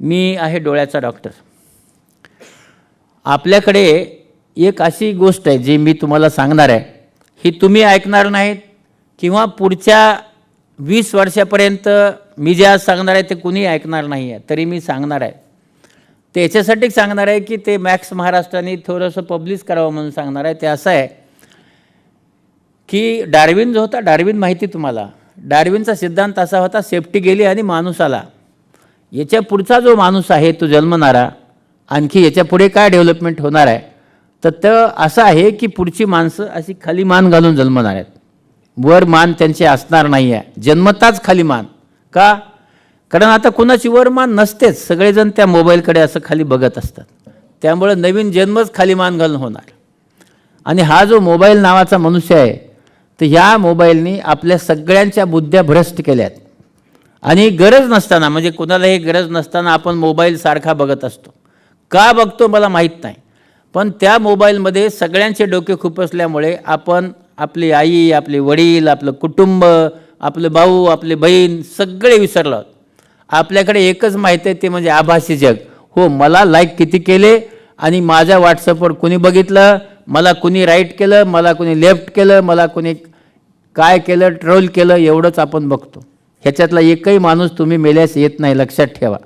मी आहे डोळ्याचा डॉक्टर आपल्याकडे एक अशी गोष्ट आहे जी मी तुम्हाला सांगणार आहे. ही तुम्ही ऐकणार नाहीत किंवा पुढच्या वीस वर्षापर्यंत मी जे आज सांगणार आहे ते कुणी ऐकणार नाही आहे तरी मी सांगणार आहे. ते याच्यासाठी सांगणार आहे की ते मॅक्स महाराष्ट्राने थोडंसं पब्लिश करावं म्हणून सांगणार आहे. ते असं आहे की डार्विन जो होता डार्विन माहिती तुम्हाला. डार्विनचा सिद्धांत असा होता सेफ्टी गेली आणि माणूस आला. याच्या पुढचा जो माणूस आहे तो जन्मणारा आणखी याच्यापुढे काय डेव्हलपमेंट होणार आहे? तर तर असं आहे की पुढची माणसं अशी खाली मान घालून जन्मणार आहेत. वर मान त्यांचे असणार नाही आहे. जन्मताच खाली मान. का? कारण आता कुणाची वर मान नसतेच. सगळेजण त्या मोबाईलकडे असं खाली बघत असतात. त्यामुळं नवीन जन्मच खाली मान घालून होणार. आणि हा जो मोबाईल नावाचा मनुष्य आहे तर ह्या मोबाईलनी आपल्या सगळ्यांच्या बुद्ध्या भ्रष्ट केल्या आहेत आणि गरज नसताना म्हणजे कुणालाही गरज नसताना आपण मोबाईल सारखा बघत असतो. का बघतो मला माहीत नाही. पण त्या मोबाईलमध्ये सगळ्यांचे डोके खुपसल्यामुळे आपण आपली आई आपले वडील आपलं कुटुंब आपले भाऊ आपले बहीण सगळे विसरलो आहोत. आपल्याकडे एकच माहिती आहे ते म्हणजे आभासी जग. हो मला लाईक किती केले आणि माझ्या व्हॉट्सअपवर कुणी बघितलं मला कुणी राईट केलं मला कुणी लेफ्ट केलं मला कुणी काय केलं ट्रोल केलं एवढंच आपण बघतो. ह्याच्यातला एकही माणूस तुम्ही मेल्यास येत नाही लक्षात ठेवा.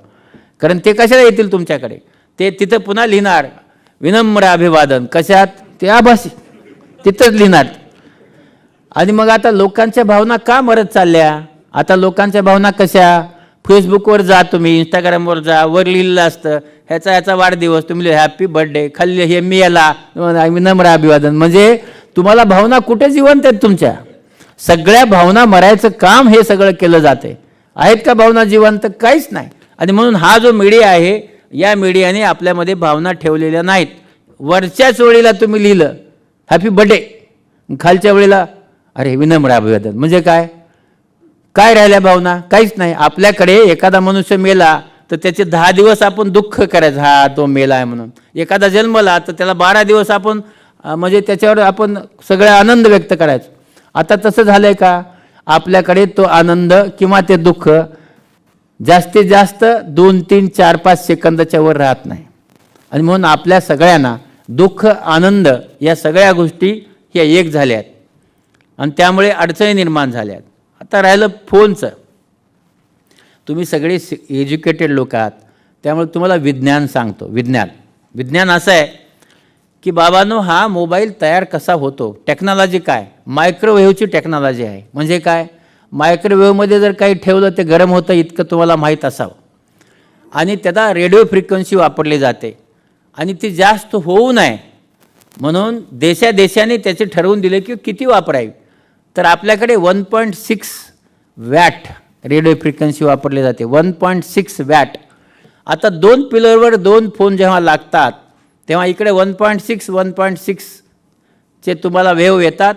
कारण ते कशाला येतील तुमच्याकडे? ते तिथं पुन्हा लिहिणार विनम्र अभिवादन. कशात? ते आभासी. तिथंच लिहिणार. आणि मग आता लोकांच्या भावना का मरत चालल्या? आता लोकांच्या भावना कशा? फेसबुकवर जा तुम्ही इंस्टाग्रामवर जा वर लिहिलेलं असतं. ह्याचा ह्याचा वाढदिवस तुम्ही हॅपी बर्थडे खाल्ले हे मी याला. विनम्र अभिवादन. म्हणजे तुम्हाला भावना कुठे जिवंत आहेत तुमच्या? सगळ्या भावना मरायचं काम हे सगळं केलं जाते. आहेत का भावना जिवंत? काहीच नाही. आणि म्हणून हा जो मीडिया आहे या मीडियाने आपल्यामध्ये भावना ठेवलेल्या नाहीत. वरच्याच वेळेला तुम्ही लिहिलं हॅपी बर्थडे. खालच्या वेळेला अरे विनम्र अभिवादन. म्हणजे काय? काय राहिल्या भावना? काहीच नाही. आपल्याकडे एखादा मनुष्य मेला तर त्याचे दहा दिवस आपण दुःख करायचं. हा तो मेला आहे म्हणून. एखादा जन्मला तर त्याला बारा दिवस आपण म्हणजे त्याच्यावर आपण सगळा आनंद व्यक्त करायचो. आता तसं झालं आहे का? आपल्याकडे तो आनंद किंवा ते दुःख जास्तीत जास्त दोन तीन चार पाच सेकंदाच्या वर राहत नाही. आणि म्हणून आपल्या सगळ्यांना दुःख आनंद या सगळ्या गोष्टी ह्या एक झाल्या आहेत आणि त्यामुळे अडचणी निर्माण झाल्या आहेत आता राहिलं फोनचं. तुम्ही सगळे एज्युकेटेड लोक आहात. त्यामुळे तुम्हाला विज्ञान सांगतो. विज्ञान. विज्ञान असं आहे की बाबांनो हा मोबाईल तयार कसा होतो? टेक्नॉलॉजी काय? मायक्रोवेव्हची टेक्नॉलॉजी आहे. म्हणजे काय? मायक्रोवेव्हमध्ये जर काही ठेवलं ते गरम होतं इतकं तुम्हाला माहीत असावं. आणि त्याला रेडिओ फ्रिक्वेन्सी वापरली जाते. आणि ती जास्त होऊ नये. म्हणून देशादेशाने त्याचे ठरवून दिले की किती वापरावी. तर आपल्याकडे one point six watt radio frequency वापरली जाते. वन पॉईंट सिक्स वॅट आता दोन पिलरवर दोन फोन जेव्हा लागतात तेव्हा इकडे one point six one point सिक्सचे तुम्हाला वेव येतात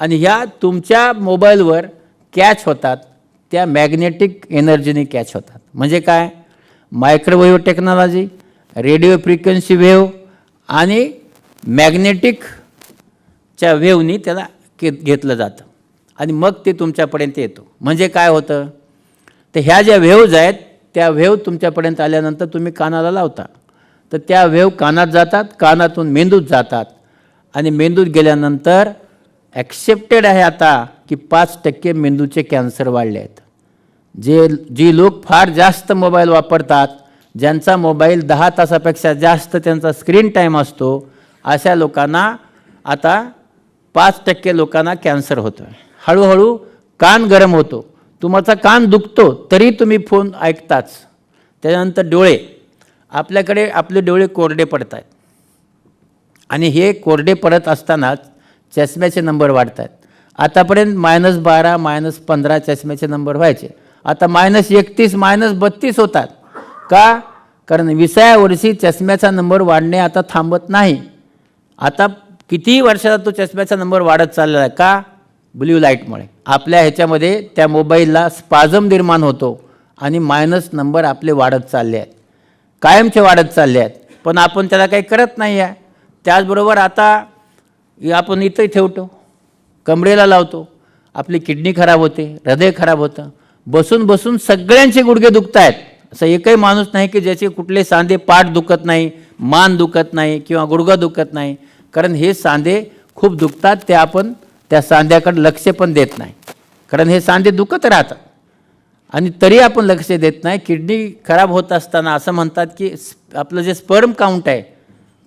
आणि ह्या तुमच्या मोबाईलवर कॅच होतात. त्या मॅग्नेटिक एनर्जीने कॅच होतात. म्हणजे काय? Microwave technology radio frequency wave आणि मॅग्नेटिकच्या वेव्हनी त्याला के घेतलं जातं. आणि मग ते तुमच्यापर्यंत येतो. म्हणजे काय होतं? तर ह्या ज्या वेव्ज आहेत त्या वेव्ह तुमच्यापर्यंत आल्यानंतर तुम्ही कानाला लावता. तर त्या वेव कानात जातात कानातून मेंदूत जातात. आणि मेंदूत गेल्यानंतर ॲक्सेप्टेड आहे आता की पाच टक्के मेंदूचे कॅन्सर वाढले आहेत. जे जी लोक फार जास्त मोबाईल वापरतात ज्यांचा मोबाईल दहा तासापेक्षा जास्त त्यांचा स्क्रीन टाईम असतो अशा लोकांना आता पाच टक्के लोकांना कॅन्सर होतो आहे हळूहळू कान गरम होतो. तुमचा कान दुखतो तरी तुम्ही फोन ऐकताच. त्याच्यानंतर डोळे. आपल्याकडे आपले डोळे कोरडे पडत आहेत आणि हे कोरडे पडत असतानाच चष्म्याचे नंबर वाढत आहेत आतापर्यंत मायनस बारा मायनस पंधरा चष्म्याचे नंबर व्हायचे. आता मायनस एकतीस मायनस बत्तीस होतात. का? कारण विसाव्या वर्षी चष्म्याचा नंबर वाढणे आता थांबत नाही. आता कितीही वर्षाचा तो चष्म्याचा नंबर वाढत चाललेला आहे? का? ब्ल्यू लाईटमुळे. आपल्या ह्याच्यामध्ये त्या मोबाईलला स्पाझम निर्माण होतो. आणि मायनस नंबर आपले वाढत चालले आहेत. कायमचे वाढत चालले आहेत. पण आपण त्याला काही करत नाही आहे. त्याचबरोबर आता आपण इथंही ठेवतो. कमरेला लावतो. आपली किडनी खराब होते हृदय खराब होतं. बसून बसून सगळ्यांचे गुडघे दुखत आहेत असं एकही माणूस नाही की ज्याचे कुठले सांधे पाठ दुखत नाही मान दुखत नाही किंवा गुडघा दुखत नाही. कारण हे सांधे खूप दुखतात ते आपण त्या सांध्याकडे लक्ष पण देत नाही. कारण हे सांधे दुखत राहतात. आणि तरी आपण लक्ष देत नाही. किडनी खराब होत असताना असं म्हणतात की आपलं जे स्पर्म काउंट आहे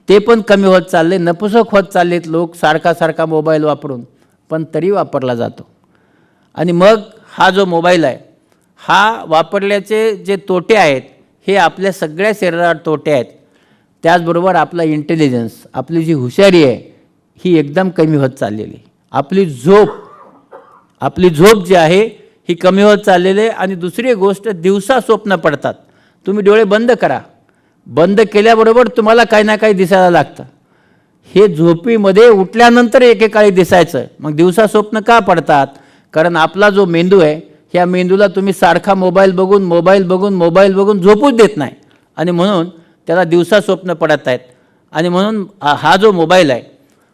ते पण कमी होत चालले नपुसक होत चाललेत लोक सारखा सारखा मोबाईल वापरून पण तरी वापरला जातो. आणि मग हा जो मोबाईल आहे हा वापरल्याचे जे तोटे आहेत हे आपल्या सगळ्या शरीरावर तोटे आहेत. त्याचबरोबर आपला इंटेलिजन्स आपली जी हुशारी आहे ही एकदम कमी होत चाललेली. आहे. आपली झोप आपली झोप जी आहे ही कमी होत चाललेली आहे आणि दुसरी गोष्ट दिवसा स्वप्न पडतात. तुम्ही डोळे बंद करा. बंद केल्याबरोबर तुम्हाला काही ना काही दिसायला लागतं. हे झोपीमध्ये उठल्यानंतर एकेकाळी दिसायचं. मग दिवसा स्वप्न का पडतात? कारण आपला जो मेंदू आहे ह्या मेंदूला तुम्ही सारखा मोबाईल बघून मोबाईल बघून मोबाईल बघून झोपूच देत नाही. आणि म्हणून त्याला दिवसा स्वप्न पडत आहेत. आणि म्हणून हा हा जो मोबाईल आहे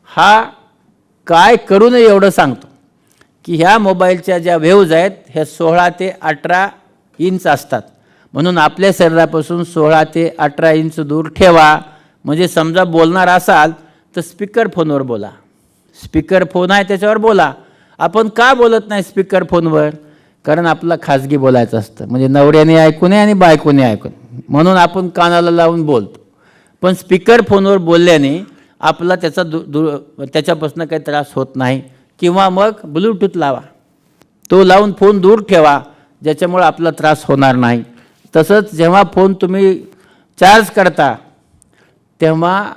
हा काय करू नये एवढं सांगतो. की ह्या मोबाईलच्या ज्या वेव्ज आहेत ह्या सोळा ते अठरा इंच असतात. म्हणून आपल्या शरीरापासून सोळा ते अठरा इंच दूर ठेवा. म्हणजे समजा बोलणार असाल तर स्पीकर फोनवर बोला. स्पीकर फोन आहे त्याच्यावर बोला. आपण का बोलत नाही स्पीकर फोनवर कारण आपला खाजगी बोलायचं असतं. म्हणजे नवऱ्याने ऐकू नये आणि बायकोने ऐकू नये म्हणून आपण कानाला लावून बोलतो. पण स्पीकर फोनवर बोलल्याने आपला त्याचा दु दु त्याच्यापासून काही त्रास होत नाही. किंवा मग ब्लूटूथ लावा. तो लावून फोन दूर ठेवा ज्याच्यामुळं आपला त्रास होणार नाही. तसंच जेव्हा फोन तुम्ही चार्ज करता तेव्हा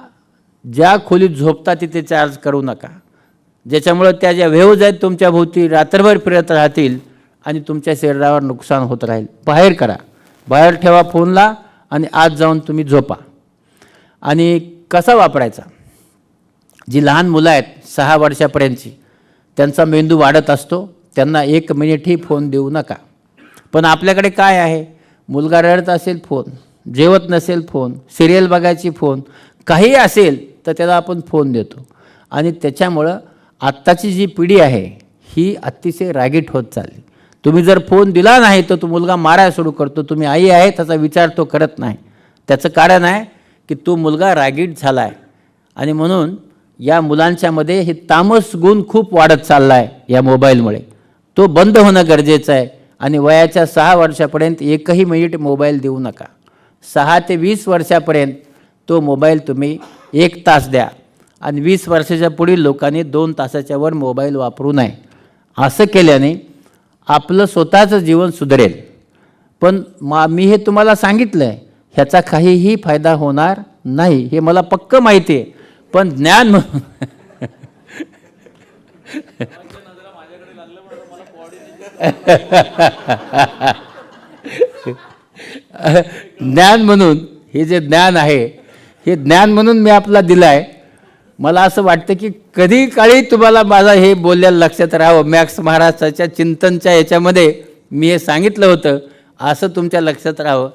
ज्या खोलीत झोपता तिथे चार्ज करू नका. ज्याच्यामुळं त्या ज्या वेव्ज आहेत तुमच्या भोवती रात्रभर फिरत राहतील आणि तुमच्या शरीरावर नुकसान होत राहील. बाहेर करा. बाहेर ठेवा फोनला आणि आत जाऊन तुम्ही झोपा. आणि कसा वापरायचा? जी लहान मुलं आहेत सहा वर्षापर्यंतची त्यांचा मेंदू वाढत असतो त्यांना एक मिनिटही फोन देऊ नका. पण आपल्याकडे काय आहे? मुलगा रडत असेल फोन जेवत नसेल फोन सिरियल बघायची फोन काही असेल तर त्याला आपण फोन देतो. आणि त्याच्यामुळं आत्ताची जी पिढी आहे ही अतिशय रागीट होत चालली. तुम्ही जर फोन दिला नाही तर तो मुलगा मारायला सुरू करतो. तुम्ही आई आहे त्याचा विचार तो करत नाही. त्याचं कारण आहे की तो मुलगा रागीट झाला आहे आणि म्हणून या मुलांच्यामध्ये हे तामस गुण खूप वाढत चालला आहे या मोबाईलमुळे. तो बंद होणं गरजेचं आहे आणि वयाच्या सहा वर्षापर्यंत एकही मिनिट मोबाईल देऊ नका. सहा ते वीस वर्षापर्यंत तो मोबाईल तुम्ही एक तास द्या आणि वीस वर्षाच्या पुढील लोकांनी दोन तासाच्या वर मोबाईल वापरू नये. असं केल्याने आपलं स्वतःचं जीवन सुधरेल. पण मा मी हे तुम्हाला सांगितलं आहे ह्याचा काहीही फायदा होणार नाही हे मला पक्क माहिती आहे. पण ज्ञान म्हणून. ज्ञान म्हणून हे जे ज्ञान आहे हे ज्ञान म्हणून मी आपला दिलं आहे मला असं वाटतं की कधी काळी तुम्हाला माझा हे बोललेलं लक्षात राहावं. मॅक्स महाराष्ट्राच्या चिंतनच्या याच्यामध्ये मी हे सांगितलं होतं. असं तुमच्या लक्षात राहावं.